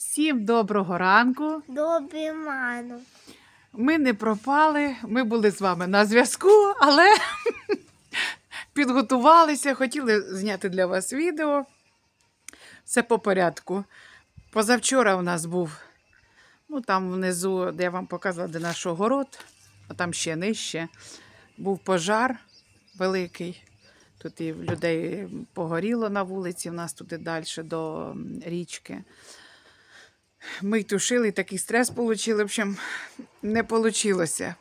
Всім доброго ранку. Добрий ману. Ми не пропали, ми були з вами на зв'язку, але підготувалися, хотіли зняти для вас відео. Все по порядку. Позавчора у нас був, ну там внизу, де я вам показувала, де наш огород, а там ще нижче, був пожар великий. Тут і людей погоріло на вулиці, в нас туди далі до річки. Ми й тушили, такий стрес отримали. В общем, не вийшло.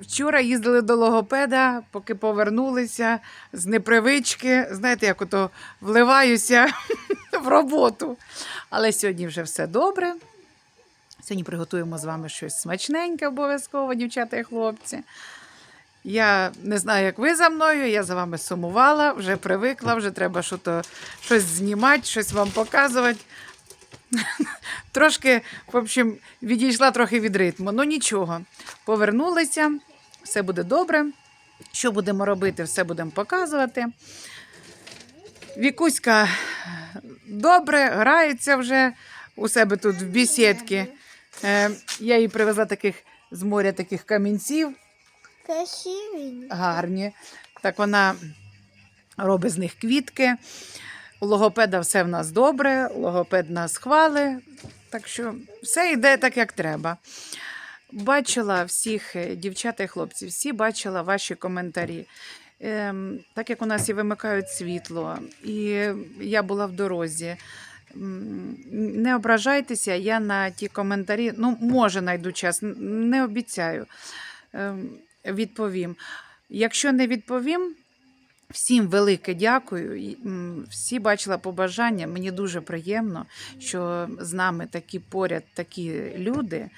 Вчора їздили до логопеда, поки повернулися з непривички. Знаєте, як ото вливаюся в роботу. Але сьогодні вже все добре. Сьогодні приготуємо з вами щось смачненьке обов'язково, дівчата і хлопці. Я не знаю, як ви за мною, я за вами сумувала, вже привикла, вже треба щось знімати, щось вам показувати. Трошки, в общем, відійшла трохи від ритму. Ну нічого, повернулися, все буде добре. Що будемо робити, все будемо показувати. Вікуська добре, грається вже у себе тут в бісідці. Е, я їй привезла таких з моря таких камінців Красивий. гарні. Так вона робить з них квітки. У логопеда все в нас добре, логопед нас хвали. Так що все йде так, як треба. Бачила всіх е, дівчат і хлопців, всі бачила ваші коментарі. Ем, так як у нас і вимикають світло, і я була в дорозі. Не ображайтеся, я на ті коментарі, ну, може, знайду час, не обіцяю. Ем, Відповім. Якщо не відповім, всім велике дякую. Всі бачила побажання. Мені дуже приємно, що з нами такі поряд такі люди.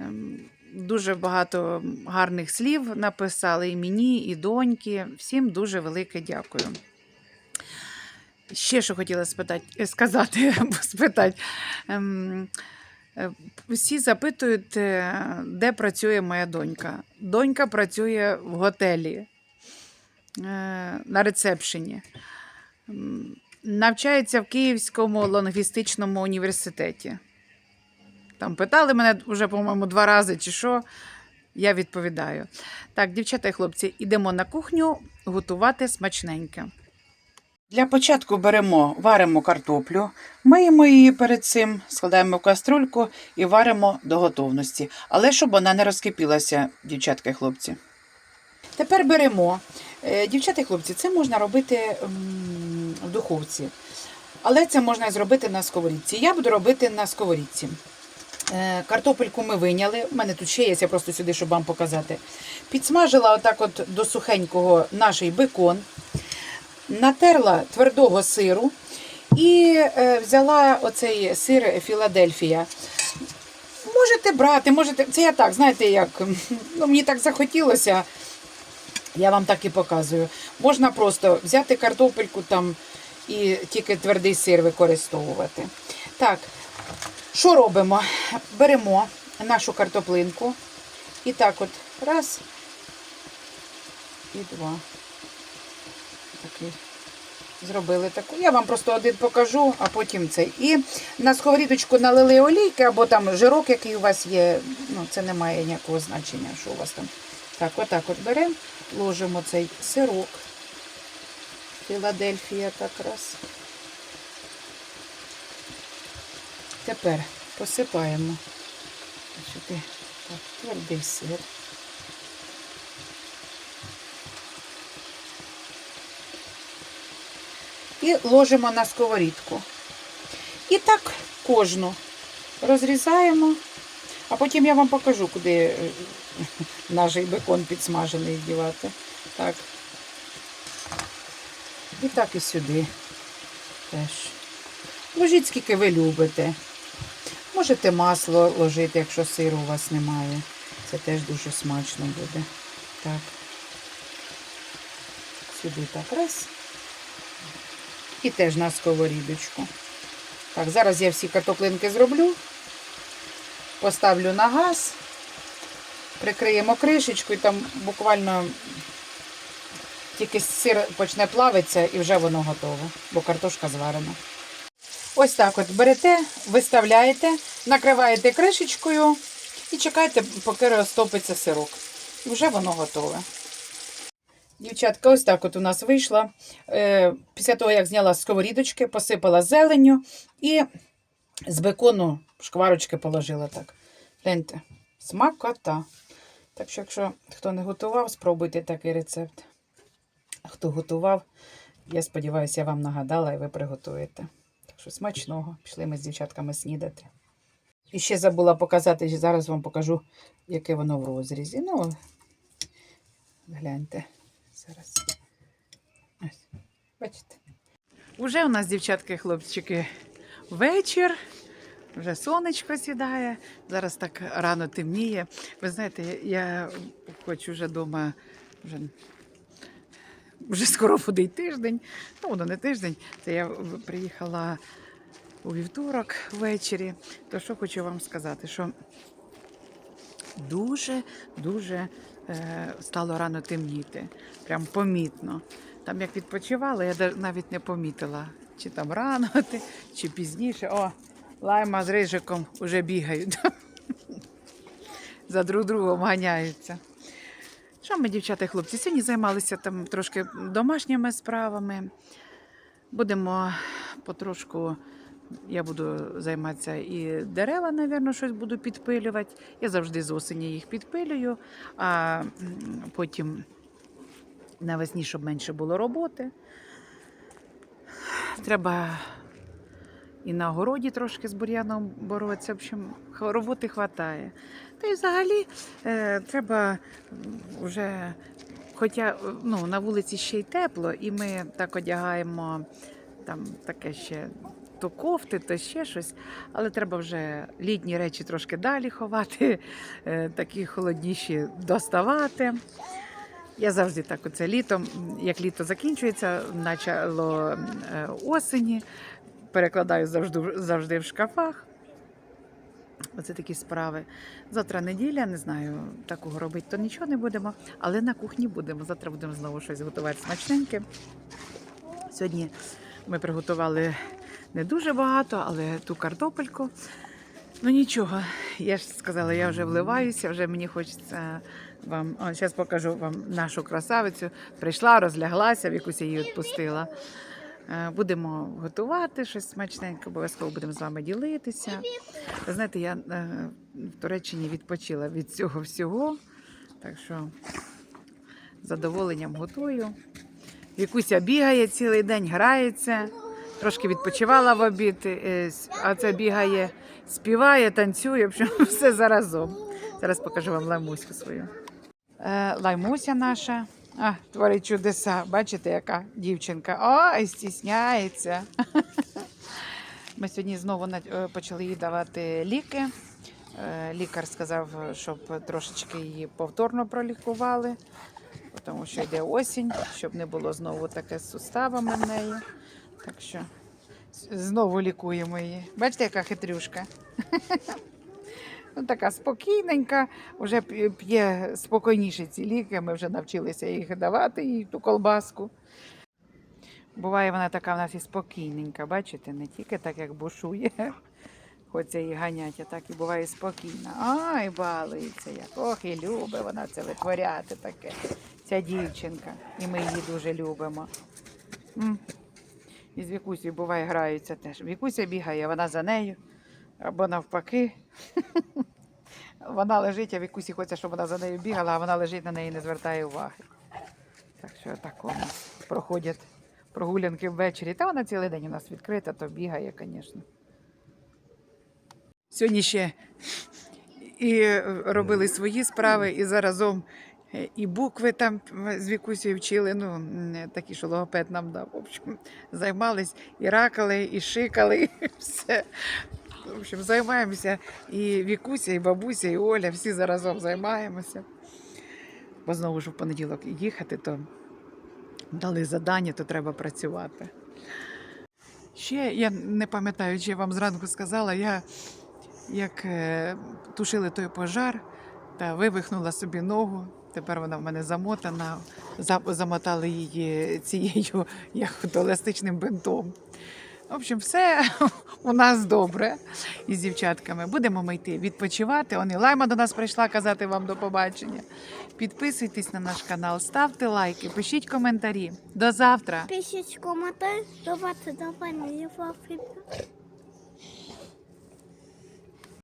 Ем, Дуже багато гарних слів написали і мені, і доньки. Всім дуже велике дякую. Ще що хотіла спитати, сказати, або спитати. Ем, е, Всі запитують, е, де працює моя донька. Донька працює в готелі е, на рецепшені. Навчається в Київському лінгвістичному університеті. Там питали мене вже, по-моєму, два рази чи що. Я відповідаю. Так, дівчата і хлопці, йдемо на кухню готувати смачненьке. Для початку беремо, варимо картоплю, миємо її перед цим, складаємо в каструльку і варимо до готовності. Але щоб вона не розкипілася, дівчатка і хлопці. Тепер беремо. Е, Дівчата і хлопці, це можна робити в духовці. Але це можна зробити на сковорідці. Я буду робити на сковорідці. Е, Картопельку ми виняли. У мене тут ще є, я просто сюди, щоб вам показати. Підсмажила отак от до сухенького наш бекон, натерла твердого сиру і е, взяла оцей сир Філадельфія. Можете брати, можете. Це я так, знаєте, як ну, мені так захотілося. Я вам так і показую. Можна просто взяти картопельку там і тільки твердий сир використовувати. Так, що робимо? Беремо нашу картоплинку і так от раз і два. Такий. Зробили таку. Я вам просто один покажу, а потім цей. І на сковорідочку налили олійки або там жирок, який у вас є. Ну, це не має ніякого значення, що у вас там. Так, отак от беремо, ложимо цей сирок. Філадельфія так раз. Тепер посипаємо сюди так, твердий сир. І ложимо на сковорідку. І так кожну розрізаємо, а потім я вам покажу, куди е, наш бекон підсмажений дівати. Так. І так і сюди теж. Ложіть, скільки ви любите. Можете масло ложити, якщо сиру у вас немає. Це теж дуже смачно буде. Так. Сюди так раз. І теж на сковорідочку. Так, зараз я всі картоплинки зроблю. Поставлю на газ. Прикриємо кришечку і там буквально тільки сир почне плавитися і вже воно готове, бо картошка зварена. Ось так от берете, виставляєте, накриваєте кришечкою і чекаєте, поки розтопиться сирок. І вже воно готове. Дівчатка, ось так от у нас вийшло. Е, після того, як зняла з сковорідочки, посипала зеленню і з бекону шкварочки положила так. Гляньте, смакота. Так що, якщо хто не готував, спробуйте такий рецепт. Хто готував, я сподіваюся, я вам нагадала і ви приготуєте. Так що смачного. Пішли ми з дівчатками снідати. І ще забула показати, зараз вам покажу, яке воно в розрізі. Ну, гляньте. Зараз. Ось. Бачите? Уже у нас, дівчатки, хлопчики, вечір. Вже сонечко сідає. Зараз так рано темніє. Ви знаєте, я хочу вже вдома вже вже скоро буде й тиждень. Ну, воно не тиждень. Це я приїхала у вівторок ввечері. То що хочу вам сказати, що дуже, дуже е, стало рано темніти. Прям помітно. Там як відпочивала, я навіть не помітила, чи там рано, чи пізніше. О, лайма з рижиком вже бігають. За друг другом ганяються. Що ми, дівчата і хлопці, сьогодні займалися там трошки домашніми справами. Будемо потрошку, я буду займатися і дерева, напевно, щось буду підпилювати. Я завжди з осені їх підпилюю, а потім навесні, щоб менше було роботи. Треба і на городі трошки з бур'яном боротися. В общем, роботи вистачає. Та й взагалі е, треба вже, хоча е, ну, на вулиці ще й тепло, і ми так одягаємо там таке ще то кофти, то ще щось, але треба вже літні речі трошки далі ховати, е, такі холодніші доставати. Я завжди так оце літом, як літо закінчується, начало е, осені, перекладаю завжди, завжди в шкафах. Оце такі справи. Завтра неділя, не знаю, такого робити, то нічого не будемо, але на кухні будемо. Завтра будемо знову щось готувати смачненьке. Сьогодні ми приготували не дуже багато, але ту картопельку. Ну нічого, я ж сказала, я вже вливаюся, вже мені хочеться вам. Зараз покажу вам нашу красавицю. Прийшла, розляглася, в якусь її відпустила. Е, Будемо готувати щось смачненьке, обов'язково будемо з вами ділитися. Ви знаєте, я е, в Туреччині відпочила від цього всього, так що з задоволенням готую. Вікуся бігає цілий день, грається, трошки відпочивала в обід, е, а це бігає, співає, танцює, в общем, все заразом. Зараз покажу вам лаймуську свою. Лаймуся наша. А, творить чудеса. Бачите, яка дівчинка. Ой, стісняється. Ми сьогодні знову е, почали їй давати ліки. Е, Лікар сказав, щоб трошечки її повторно пролікували, тому що йде осінь, щоб не було знову таке з суставами в неї. Так що знову лікуємо її. Бачите, яка хитрюшка. Ну, така спокійненька, вже п'є- спокійніше ці ліки. Ми вже навчилися їх давати, їй ту колбаску. Буває вона така в нас і спокійненька, бачите, не тільки так, як бушує, хочеться її ганять, а так і буває спокійна. Ай, балується як. Ох, і любить вона це витворяти таке. Ця дівчинка. І ми її дуже любимо. І з Вікусею буває граються теж. Вікуся бігає, вона за нею. Або навпаки. Вона лежить, а Вікусі хоче, щоб вона за нею бігала, а вона лежить на неї не звертає уваги. Так що так нас проходять прогулянки ввечері. Та вона цілий день у нас відкрита, то бігає, звісно. Сьогодні ще і робили свої справи, і заразом і букви там з Вікусею вчили, ну, такі, що логопед нам дав. В общем, займались і ракали, і шикали, і все. В общем, займаємося і Вікуся, і бабуся, і Оля, всі заразом займаємося. Бо знову ж в понеділок їхати, то дали задання, то треба працювати. Ще я не пам'ятаю, чи я вам зранку сказала, я як е, тушили той пожар та вивихнула собі ногу. Тепер вона в мене замотана. Замотали її цією як еластичним бинтом. В общем, все у нас добре із дівчатками. Будемо ми йти відпочивати. Вони Лайма до нас прийшла казати вам до побачення. Підписуйтесь на наш канал, ставте лайки, пишіть коментарі. До завтра! Пишіть коментарі, давайте давай не